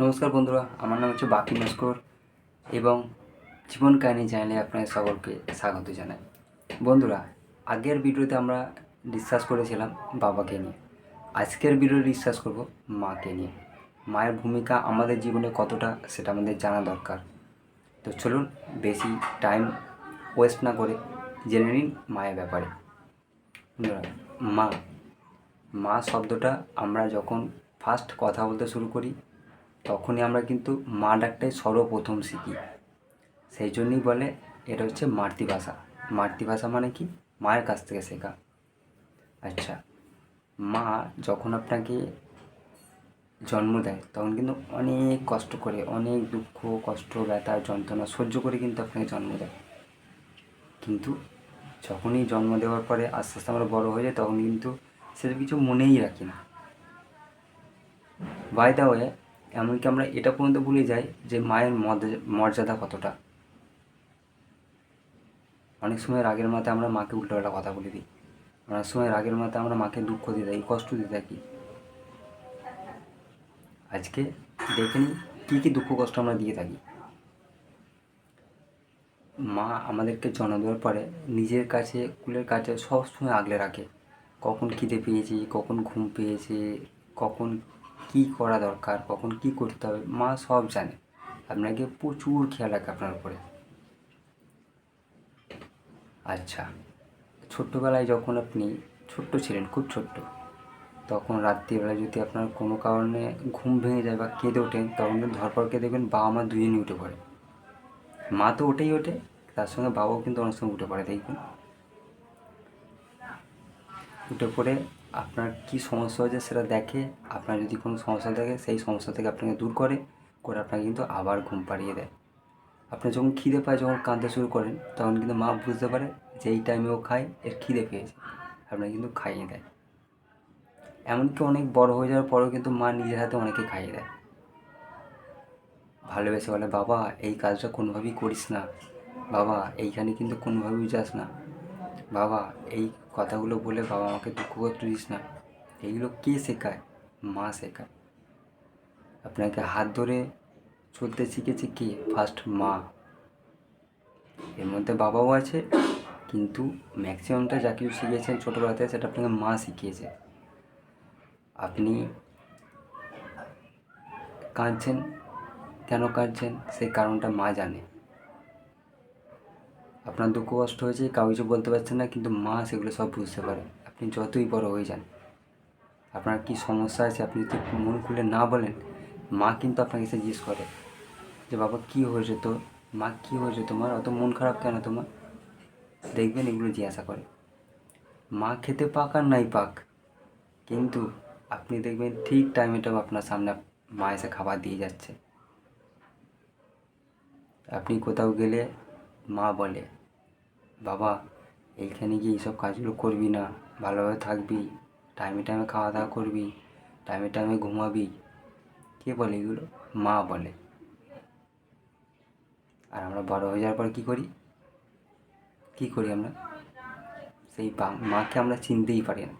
নমস্কার বন্ধুরা, আমার নাম হচ্ছে বাকি নস্কর এবং জীবন কাহিনী চ্যানেলে আপনাদের সকলকে স্বাগত জানাই। বন্ধুরা, আগের ভিডিওতে আমরা ডিসকাস করেছিলাম বাবাকে নিয়ে। আজকের ভিডিও ডিসকাস করব মাকে নিয়ে। মায়ের ভূমিকা আমাদের জীবনে কতটা সেটা আমাদের জানা দরকার। তো চলুন বেশি টাইম ওয়েস্ট না করে জেনে নিন মায়ের ব্যাপারে। বন্ধুরা, মা। মা শব্দটা আমরা যখন ফার্স্ট কথা বলতে শুরু করি তখনই আমরা কিন্তু মা ডাকটাই সর্বপ্রথম শিখি। সেই জন্যই বলে, এটা হচ্ছে মাতৃভাষা। মাতৃভাষা মানে কি? মায়ের কাছ থেকে শেখা। আচ্ছা মা যখন আপনাকে জন্ম দেয়, তখন কিন্তু অনেক কষ্ট করে, অনেক দুঃখ, কষ্ট, ব্যথা, যন্ত্রণা সহ্য করে কিন্তু আপনাকে জন্ম দেয়। কিন্তু যখনই জন্ম দেওয়ার পরে আস্তে আস্তে আমরা বড় হয়ে যাই, তখন কিন্তু সেসব কিছু মনেই রাখি না। বাই দা ওয়ে এমনকি আমরা এটা পর্যন্ত ভুলে যাই যে মায়ের মর্যাদা- কতটা। অনেক সময় রাগের মাথায় আমরা মাকে উল্টোপাল্টা কথা বলে দিই। অনেক সময় রাগের মাথায় আমরা মাকে দুঃখ দিয়ে থাকি, কষ্ট দিয়ে থাকি। আজকে দেখে নিই কী কী দুঃখ, কষ্ট আমরা দিয়ে থাকি। মা আমাদেরকে জন্ম দেওয়ার পরে, নিজের কাছে, কুলের কাছে সবসময় আগলে রাখে। কখন খিদে পেয়েছি, কখন ঘুম পেয়েছে, কখন কি করা দরকার, কখন কি করতে হবে, মা সব জানে। আপনাকে প্রচুর খেয়াল রাখে আপনার উপরে। আচ্ছা ছোট্টবেলায় যখন আপনি ছোট্ট ছিলেন, খুব ছোট্ট, তখন রাত্রিবেলা যদি আপনার কোনো কারণে ঘুম ভেঙে যায় বা কেঁদে ওঠেন তখন কিন্তু ধরপড়কে দেখবেন বাবা মা দুজনই উঠে পড়ে। মা তো ওঠেই ওঠে, তার সঙ্গে বাবাও কিন্তু অনেক সময় উঠে পড়ে, দেখবেন। উঠে পড়ে আপনার কি সমস্যা হয়েছে সেটা দেখে, আপনার যদি কোনো সমস্যা থাকে, সেই সমস্যা থেকে আপনাকে দূর করে করে আপনাকে কিন্তু আবার ঘুম পাড়িয়ে দেয়। আপনি যখন খিদে পায়, যখন কাঁদতে শুরু করেন, তখন কিন্তু মা বুঝতে পারে যে এই টাইমে ও খায়, এর খিদে পেয়েছে। আপনাকে কিন্তু খাইয়ে দেয়। এমনকি অনেক বড় হয়ে যাওয়ার পরেও কিন্তু মা নিজের হাতে অনেকে খাইয়ে দেয়। ভালোবেসে বলে, বাবা, এই কাজটা কোনোভাবেই করিস না। বাবা, এইখানে কিন্তু কোনোভাবেই যাস না। বাবা, এই কথাগুলো বলে বাবা আমাকে দুঃখ করতে দিস না। এইগুলো কে শেখায়? মা শেখায়। আপনাকে হাত ধরে চলতে শিখেছে কে? ফার্স্ট মা। এর মধ্যে বাবাও আছে, কিন্তু ম্যাক্সিমামটা যা কিছু শিখিয়েছেন ছোটোবেলাতে সেটা আপনাকে মা শিখিয়েছে। আপনি কাঁদছেন, কেন কাঁদছেন? সেই কারণটা মা জানে। আপনার দুঃখ কষ্ট হয়েছে, কাউ কিছু বলতে পারছেন না, কিন্তু মা সেগুলো সব বুঝতে পারে। আপনি যতই বড় হয়ে যান, আপনার কি সমস্যা আছে আপনি যদি মন খুলে না বলেন, মা কিন্তু আপনাকে এসে জিজ্ঞেস করে যে, বাবা, কী হয়েছে তো মা, কী হয়েছে তোমার? অত মন খারাপ কেন তোমার? দেখবেন এগুলো জিজ্ঞাসা করে। মা খেতে পাক আর নাই পাক, কিন্তু আপনি দেখবেন ঠিক টাইমেটাও আপনার সামনে মা এসে খাবার দিয়ে যাচ্ছে। আপনি কোথাও গেলে মা বলে, বাবা, এইখানে গিয়ে এইসব কাজগুলো করবি না, ভালোভাবে থাকবি, টাইমে টাইমে খাওয়া দাওয়া করবি, টাইমে টাইমে ঘুমাবি। কে বলে এগুলো? মা বলে। আর আমরা বড় হয়ে যাওয়ার পর কী করি? কী করি আমরা? সেই মাকে আমরা চিনতেই পারি না।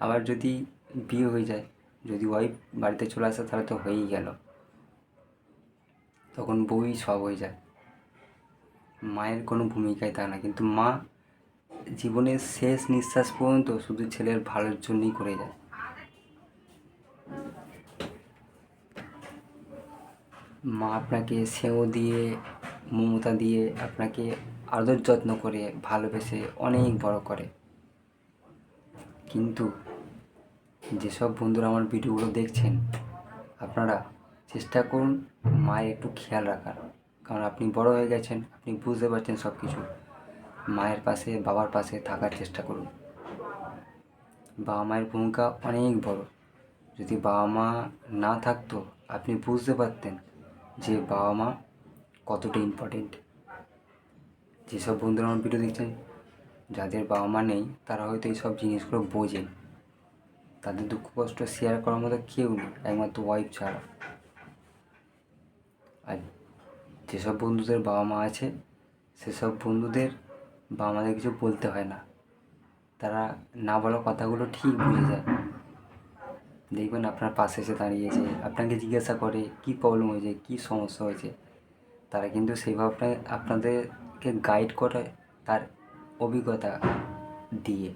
আবার যদি বিয়ে হয়ে যায়, যদি ওয়াইফ বাড়িতে চলে আসে, তাহলে তো হয়েই গেল। তখন বউই সব হয়ে যায়। মায়ের কোনো ভূমিকাই থাকে না। কিন্তু মা জীবনের শেষ নিঃশ্বাস পর্যন্ত শুধু ছেলের ভালোর জন্যই করে যায়। মা আপনাকে সেও দিয়ে, মমতা দিয়ে আপনাকে আদর যত্ন করে, ভালোবেসে অনেক বড় করে। কিন্তু যেসব বন্ধুরা আমার ভিডিওগুলো দেখছেন, আপনারা চেষ্টা করুন মায়ের একটু খেয়াল রাখার। কারণ আপনি বড় হয়ে গেছেন, আপনি বুঝতে পারছেন সব কিছু মায়ের পাশে, বাবার পাশে থাকার চেষ্টা করুন। বাবা মায়ের ভূমিকা অনেক বড়। যদি বাবা মা না থাকতো, আপনি বুঝতে পারতেন যে বাবা মা কতটা ইম্পর্টেন্ট যেসব বন্ধুরা আমার ভিডিও দেখছেন, যাদের বাবা মা নেই, তারা হয়তো এইসব জিনিসগুলো বোঝেন। তাদের দুঃখ কষ্ট শেয়ার করার মতো কেউ নেই, একমাত্র ওয়াইফ ছাড়া। যেসব বন্ধুদের বাবা মা আছে, সেসব বন্ধুদের বাবা মাদের কিছু বলতে হয় না। তারা না বলা কথাগুলো ঠিক বুঝে যায়। দেখবেন আপনার পাশে এসে দাঁড়িয়েছে, আপনাকে জিজ্ঞাসা করে কী প্রবলেম হয়েছে, কী সমস্যা হয়েছে। তারা কিন্তু সেইভাবে আপনাকে আপনাদেরকে গাইড করে তার অভিজ্ঞতা দিয়ে।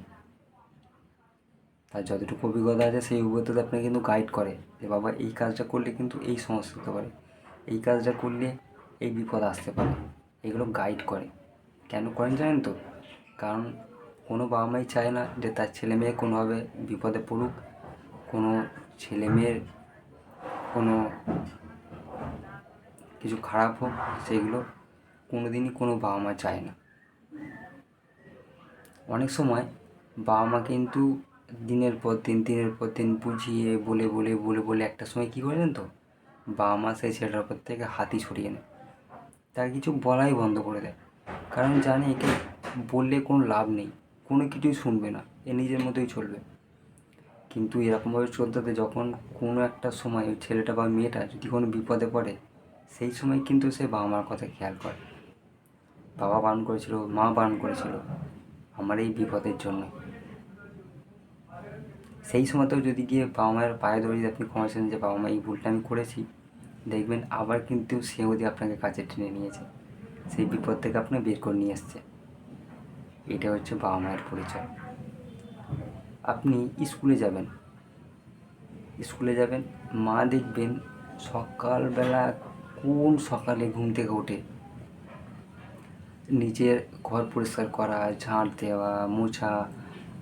তার যতটুকু অভিজ্ঞতা আছে, সেই অভিজ্ঞতাতে আপনাকে কিন্তু গাইড করে যে, বাবা, এই কাজটা করলে কিন্তু এই সমস্যা হতে পারে। এই কাজটা করলে এই বিপদ আসতে পারে। এগুলো গাইড করে। কেন করেন জানেন তো? কারণ কোনো বাবা মাই চায় না যে তার ছেলে মেয়ে কোনোভাবে বিপদে পড়ুক। কোনো ছেলে মেয়ের কোনো কিছু খারাপ হোক, সেগুলো কোনো দিনই কোনো বাবা মা চায় না। অনেক সময় বাবা মা কিন্তু দিনের পর দিন, দিনের পর দিন বুঝিয়ে বলে বলে বলে বলে একটা সময় কী করে তো? বাবা মা সেই ছেলেটার উপর থেকে হাতি ছড়িয়ে নেয়। তার কিছু বলাই বন্ধ করে দেয়। কারণ জানে একে বললে কোনো লাভ নেই, কোনো কিছুই শুনবে না, এ নিজের মতোই চলবে। কিন্তু এরকমভাবে চলতে যখন কোনো একটা সময় ওই ছেলেটা বা মেয়েটা যদি কোনো বিপদে পড়ে, সেই সময় কিন্তু সে বাবা মার কথা খেয়াল করে। বাবা বারণ করেছিল, মা বারণ করেছিল আমার এই বিপদের জন্য। সেই সময়তেও যদি গিয়ে বাবা মায়ের পায়ে ধরে আপনি ক্ষমাছেন যে বাবা মা এই ভুলটা আমি করেছি দেখবেন আবার কিন্তু সে যদি আপনাকে কাছে টেনে নিয়েছে। সেই বিপদ থেকে আপনি বের করে নিয়ে এসছে এটা হচ্ছে বাবা মায়ের পরিচয়। আপনি স্কুলে যাবেন। স্কুলে যাবেন, মা দেখবেন সকালবেলা কোন সকালে ঘুম থেকে ওঠে? নিজের ঘর পরিষ্কার করা, ঝাঁট দেওয়া, মোছা,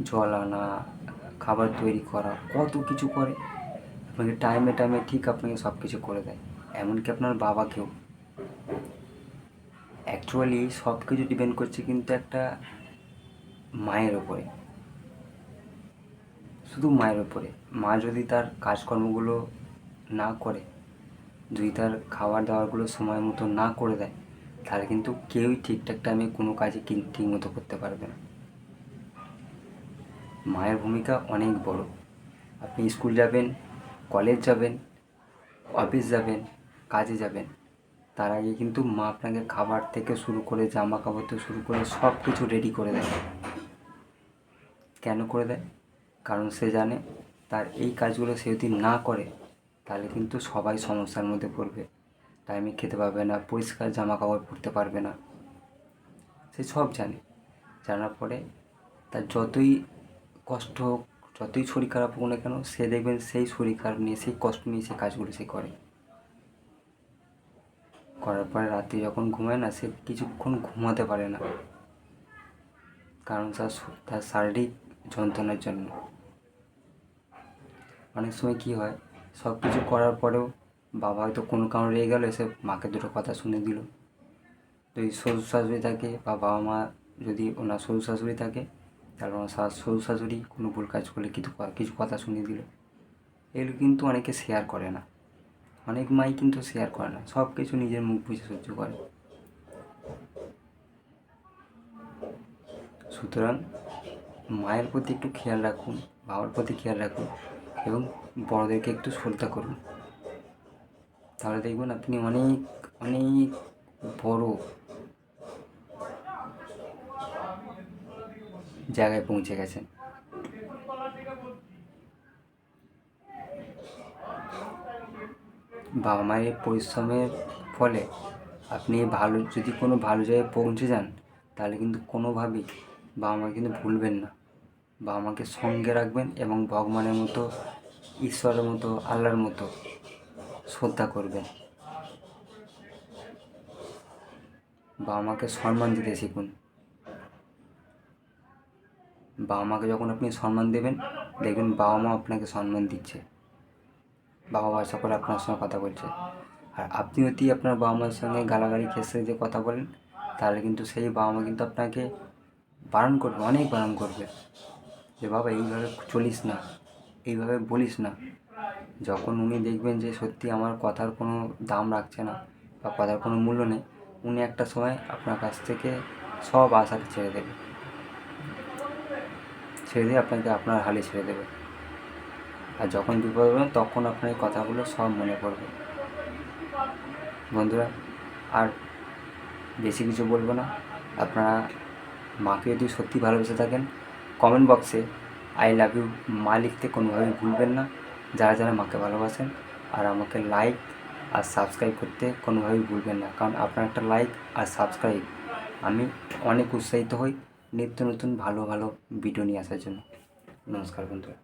জল আনা, খাবার তৈরি করা, কত কিছু করে। আপনাকে টাইমে টাইমে ঠিক আপনাকে সব কিছু করে দেয়। এমনকি আপনার বাবাকেও। অ্যাকচুয়ালি সব কিছু ডিপেন্ড করছে কিন্তু একটা মায়ের ওপরে শুধু মায়ের ওপরে মা যদি তার কাজকর্মগুলো না করে, যদি তার খাবার দাবারগুলো সময় মতো না করে দেয়, তাহলে কিন্তু কেউই ঠিকঠাক টাইমে কোনো কাজই কি- ঠিক মতো করতে পারবে না। মায়ের ভূমিকা অনেক বড়। আপনি স্কুল যাবেন, কলেজ যাবেন, অফিস যাবেন কাজে যাবেন। তার আগে কিন্তু মা আপনাকে খাবার থেকে শুরু করে জামা কাপড় থেকে শুরু করে সব কিছু রেডি করে দেয়। কেন করে দেয়? কারণ সে জানে তার এই কাজগুলো সে যদি না করে, তাহলে কিন্তু সবাই সমস্যার মধ্যে পড়বে। টাইমে খেতে পারবে না, পরিষ্কার জামা কাপড় পরতে পারবে না। সে সব জানে। জানার পরে তার যতই কষ্ট হোক, যতই শরীর খারাপ হোক না কেন, সে দেখবেন সেই শরীর খারাপ নিয়ে, সেই কষ্ট নিয়ে সে কাজগুলো সে করে। করার পরে রাতে যখন ঘুমায় না, সে কিছুক্ষণ ঘুমাতে পারে না। কারণ তার তার শারীরিক যন্ত্রণার জন্য। অনেক সময় কী হয়, সব কিছু করার পরেও বাবা হয়তো কোনো কারণে রেগে গেলো, এসে মাকে দুটো কথা শুনে দিল। যদি শ্বশুর শাশুড়ি থাকে বা বাবা মা যদি ওনার শ্বশুর শাশুড়ি থাকে, তাহলে ওনার শ্বশুর শাশুড়ি কোনো ভুল কাজ করলে কিছু কিছু কথা শুনিয়ে দিল। এগুলো কিন্তু অনেকে শেয়ার করে না। অনেক মাই কিন্তু শেয়ার করে না সব কিছু নিজের মুখ বুঝে সহ্য করে। সুতরাং মায়ের প্রতি একটু খেয়াল রাখুন, বাবার প্রতি খেয়াল রাখুন এবং বড়দেরকে একটু শ্রদ্ধা করুন। তাহলে দেখবেন আপনি অনেক অনেক বড় জায়গায় পৌঁছে গেছেন। বাবা মায়ের পরিশ্রমের ফলে আপনি ভালো, যদি কোনো ভালো জায়গায় পৌঁছে যান, তাহলে কিন্তু কোনোভাবেই বাবা মা কিন্তু ভুলবেন না। বাবা মাকে সঙ্গে রাখবেন এবং ভগবানের মতো, ঈশ্বরের মতো, আল্লাহর মতো শ্রদ্ধা করবেন। বাবা মাকে সম্মান দিতে শিখুন। বাবা মাকে যখন আপনি সম্মান দেবেন, দেখবেন বাবা মা আপনাকে সম্মান দিচ্ছে। বাবা আশা সকলে আপনার সঙ্গে কথা বলছে। আর আপনি যদি আপনার বাবা মার সঙ্গে গালাগালি, খেসে যে কথা বলেন, তাহলে কিন্তু সেই বাবা মা কিন্তু আপনাকে বারণ করবে, অনেক বারণ করবে। যে বাবা, এইভাবে চলিস না, এইভাবে বলিস না। যখন উনি দেখবেন যে সত্যি আমার কথার কোনো দাম রাখছে না বা কথার কোনো মূল্য নেই, উনি একটা সময় আপনার কাছ থেকে সব আশাকে ছেড়ে দেবে। ছেড়ে দিয়ে আপনাকে আপনার হালে ছেড়ে দেবে। আর যখন বিপদ হবে, তখন আপনার এই কথাগুলো সব মনে পড়বে। বন্ধুরা, আর বেশি কিছু বলব না। আপনারা মাকে যদি সত্যি ভালোবেসে থাকেন কমেন্ট বক্সে আই লাভ ইউ মা লিখতে কোনোভাবেই ভুলবেন না। যারা যারা মাকে ভালোবাসেন, আর আমাকে লাইক আর সাবস্ক্রাইব করতে কোনোভাবেই ভুলবেন না। কারণ আপনার একটা লাইক আর সাবস্ক্রাইব আমি অনেক উৎসাহিত হই নিত্য নতুন ভালো ভালো ভিডিও নিয়ে আসার জন্য। নমস্কার বন্ধুরা।